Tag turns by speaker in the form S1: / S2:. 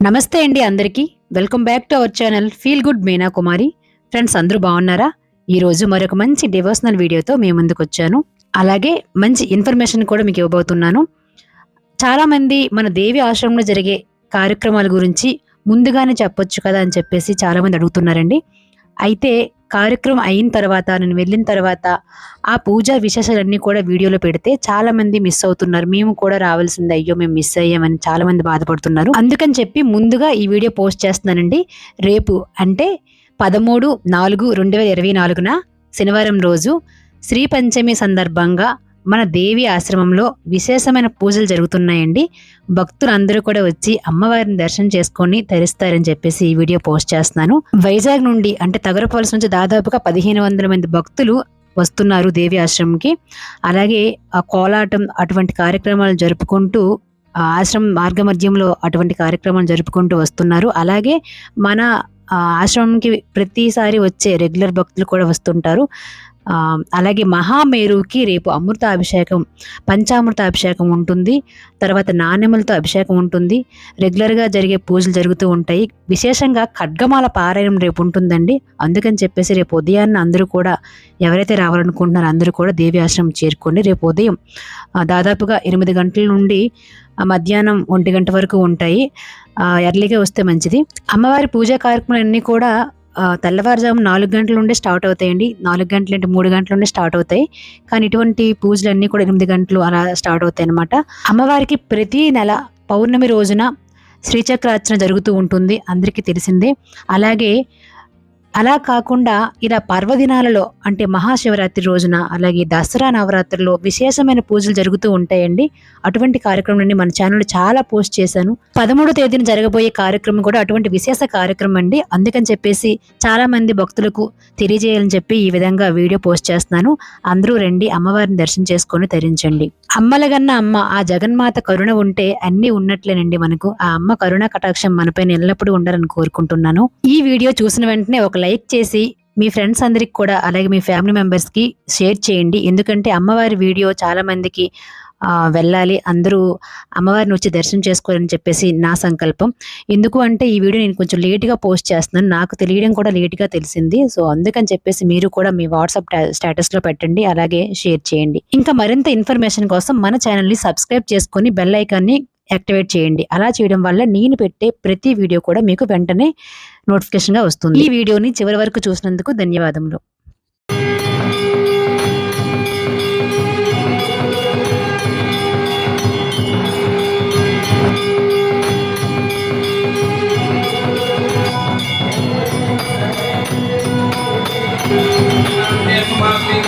S1: నమస్తే అండి అందరికీ. Welcome back to our channel feel good Meena Kumari friends అందరూ బాగున్నారా? ఈరోజు మరొక మంచి డివోషనల్ వీడియోతో మీ ముందుకు వచ్చాను. అలాగే మంచి ఇన్ఫర్మేషన్ కూడా మీకు ఇవ్వబోతున్నాను. చాలామంది మన దేవి ఆశ్రమంలో జరిగే కార్యక్రమాల గురించి ముందుగానే చెప్పొచ్చు కదా అని చెప్పేసి చాలామంది అడుగుతున్నారండి. అయితే కార్యక్రమం అయిన తర్వాత నేను వెళ్ళిన తర్వాత ఆ పూజా విశేషాలన్నీ కూడా వీడియోలో పెడితే చాలా మంది మిస్ అవుతున్నారు. మేము కూడా రావాల్సింది అయ్యో మేము మిస్ అయ్యామని చాలా మంది బాధపడుతున్నారు. అందుకని చెప్పి ముందుగా ఈ వీడియో పోస్ట్ చేస్తున్నానండి. రేపు అంటే పదమూడు నాలుగు రెండు వేల ఇరవై నాలుగున శనివారం రోజు శ్రీ పంచమి సందర్భంగా మన దేవి ఆశ్రమంలో విశేషమైన పూజలు జరుగుతున్నాయండి. భక్తులందరూ కూడా వచ్చి అమ్మవారిని దర్శనం చేసుకొని తరిస్తారని చెప్పేసి ఈ వీడియో పోస్ట్ చేస్తున్నాను. వైజాగ్ నుండి అంటే తగరపాల్సి నుంచి దాదాపుగా పదిహేను వందల మంది భక్తులు వస్తున్నారు దేవి ఆశ్రమంకి. అలాగే ఆ కోలాటం అటువంటి కార్యక్రమాలు జరుపుకుంటూ ఆశ్రమం మార్గమధ్యంలో అటువంటి కార్యక్రమాలు జరుపుకుంటూ వస్తున్నారు. అలాగే మన ఆశ్రమంకి ప్రతిసారి వచ్చే రెగ్యులర్ భక్తులు కూడా వస్తుంటారు. అలాగే మహామేరుకి రేపు అమృత అభిషేకం పంచామృత అభిషేకం ఉంటుంది. తర్వాత నాణ్యములతో అభిషేకం ఉంటుంది. రెగ్యులర్గా జరిగే పూజలు జరుగుతూ ఉంటాయి. విశేషంగా ఖడ్గమాల పారాయణం రేపు ఉంటుందండి. అందుకని చెప్పేసి రేపు ఉదయాన్నే అందరూ కూడా ఎవరైతే రావాలనుకుంటున్నారో అందరూ కూడా దేవి ఆశ్రమం చేరుకోండి. రేపు ఉదయం దాదాపుగా ఎనిమిది గంటల నుండి మధ్యాహ్నం ఒంటి గంట వరకు ఉంటాయి. ఎర్లీగా వస్తే మంచిది. అమ్మవారి పూజా కార్యక్రమాలన్నీ కూడా తెల్లవారుజాము నాలుగు గంటల నుండే స్టార్ట్ అవుతాయండి. నాలుగు గంటలు అంటే మూడు గంటల నుండి స్టార్ట్ అవుతాయి. కానీ ఇటువంటి పూజలన్నీ కూడా ఎనిమిది గంటలు అలా స్టార్ట్ అవుతాయి అనమాట అమ్మవారికి ప్రతి నెల పౌర్ణమి రోజున శ్రీచక్రార్చన జరుగుతూ ఉంటుంది. అందరికీ తెలిసిందే. అలాగే అలా కాకుండా ఇలా పర్వదినాలలో అంటే మహాశివరాత్రి రోజున అలాగే దసరా నవరాత్రిలో విశేషమైన పూజలు జరుగుతూ ఉంటాయండి. అటువంటి కార్యక్రమాన్ని మన ఛానల్లో చాలా పోస్ట్ చేశాను. పదమూడో తేదీన జరగబోయే కార్యక్రమం కూడా అటువంటి విశేష కార్యక్రమం అండి. అందుకని చెప్పేసి చాలా మంది భక్తులకు తెలియజేయాలని చెప్పి ఈ విధంగా వీడియో పోస్ట్ చేస్తున్నాను. అందరూ రండి అమ్మవారిని దర్శనం చేసుకొని తరించండి. అమ్మలగన్న అమ్మ ఆ జగన్మాత కరుణ ఉంటే అన్నీ ఉన్నట్లేనండి మనకు. ఆ అమ్మ కరుణ కటాక్షం మనపైన ఎల్లప్పుడూ ఉండాలని కోరుకుంటున్నాను. ఈ వీడియో చూసిన వెంటనే ఒక లైక్ చేసి మీ ఫ్రెండ్స్ అందరికి కూడా అలాగే మీ ఫ్యామిలీ మెంబర్స్కి షేర్ చేయండి. ఎందుకంటే అమ్మవారి వీడియో చాలామందికి వెళ్ళాలి. అందరూ అమ్మవారిని వచ్చి దర్శనం చేసుకోవాలని చెప్పేసి నా సంకల్పం. ఎందుకు అంటే ఈ వీడియో నేను కొంచెం లేట్గా పోస్ట్ చేస్తున్నాను. నాకు తెలియడం కూడా లేట్గా తెలిసింది. సో అందుకని చెప్పేసి మీరు కూడా మీ వాట్సాప్ స్టేటస్లో పెట్టండి. అలాగే షేర్ చేయండి. ఇంకా మరింత ఇన్ఫర్మేషన్ కోసం మన ఛానల్ని సబ్స్క్రైబ్ చేసుకొని బెల్ ఐకాన్ని యాక్టివేట్ చేయండి. అలా చేయడం వల్ల నేను పెట్టే ప్రతి వీడియో కూడా మీకు వెంటనే నోటిఫికేషన్గా వస్తుంది. ఈ వీడియోని చివరి వరకు చూసినందుకు ధన్యవాదములు.
S2: మమ